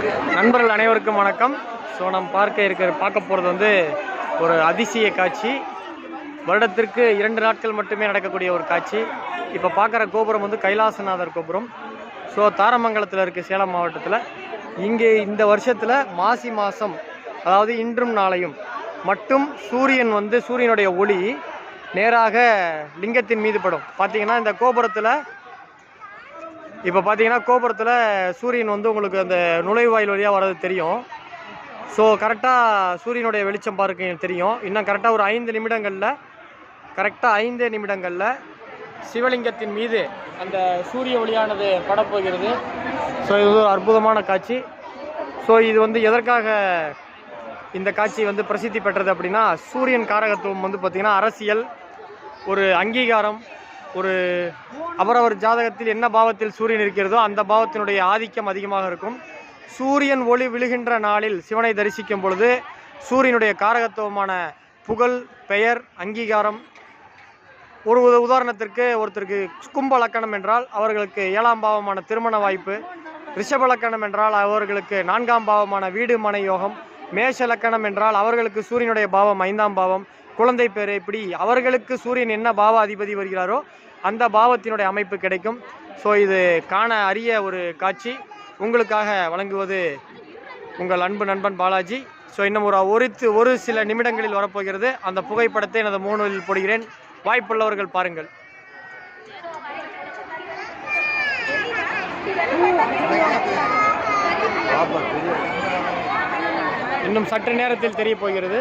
நண்பர்கள் அனைவருக்கும் வணக்கம். ஸோ நம்ம பார்க்க இருக்கிற பார்க்க போகிறது வந்து ஒரு அதிசய காட்சி. வருடத்திற்கு இரண்டு நாட்கள் மட்டுமே நடக்கக்கூடிய ஒரு காட்சி. இப்போ பார்க்குற கோபுரம் வந்து கைலாசநாதர் கோபுரம். ஸோ தாரமங்கலத்தில் இருக்குது சேலம் மாவட்டத்தில். இங்கே இந்த வருஷத்தில் மாசி மாதம் அதாவது இன்றும் நாளையும் மட்டும் சூரியன் வந்து சூரியனுடைய ஒளி நேராக லிங்கத்தின் மீது படும். பார்த்தீங்கன்னா இந்த கோபுரத்தில் இப்போ பார்த்தீங்கன்னா கோபுரத்தில் சூரியன் வந்து உங்களுக்கு அந்த நுழைவாயில் வழியாக வர்றது தெரியும். ஸோ கரெக்டாக சூரியனுடைய வெளிச்சம் பார்க்க தெரியும். இன்னும் கரெக்டாக ஒரு ஐந்து நிமிடங்களில் கரெக்டாக ஐந்து நிமிடங்களில் சிவலிங்கத்தின் மீது அந்த சூரிய ஒளியானது படப்போகிறது. ஸோ இது ஒரு அற்புதமான காட்சி. ஸோ இது வந்து எதற்காக இந்த காட்சி வந்து பிரசித்தி பெற்றது அப்படின்னா சூரியன் காரகத்துவம் வந்து பார்த்திங்கன்னா அரசியல் ஒரு அங்கீகாரம் ஒரு அவரவர் ஜாதகத்தில் என்ன பாவத்தில் சூரியன் இருக்கிறதோ அந்த பாவத்தினுடைய ஆதிக்கம் அதிகமாக இருக்கும். சூரியன் ஒளி விழுகின்ற நாளில் சிவனை தரிசிக்கும் பொழுது சூரியனுடைய காரகத்துவமான புகழ் பெயர் அங்கீகாரம். ஒரு உதாரணத்திற்கு ஒருத்தருக்கு கும்ப லக்கணம் என்றால் அவர்களுக்கு ஏழாம் பாவமான திருமண வாய்ப்பு. ரிஷப லக்கணம் என்றால் அவர்களுக்கு நான்காம் பாவமான வீடு மனை யோகம். மேஷ லக்கணம் என்றால் அவர்களுக்கு சூரியனுடைய பாவம் ஐந்தாம் பாவம். குழந்தை பேர் இப்படி அவர்களுக்கு சூரியன் என்ன பாவ அதிபதி வருகிறாரோ அந்த பாவத்தினுடைய அமைப்பு கிடைக்கும். ஸோ இது காண அரிய ஒரு காட்சி. உங்களுக்காக வழங்குவது உங்கள் அன்பு நண்பன் பாலாஜி. ஸோ இன்னும் ஒரு ஒருத்து ஒரு சில நிமிடங்களில் வரப்போகிறது. அந்த புகைப்படத்தை எனது மூணுவில் போடுகிறேன். வாய்ப்புள்ளவர்கள் பாருங்கள். இன்னும் சற்று நேரத்தில் தெரிய போகிறது.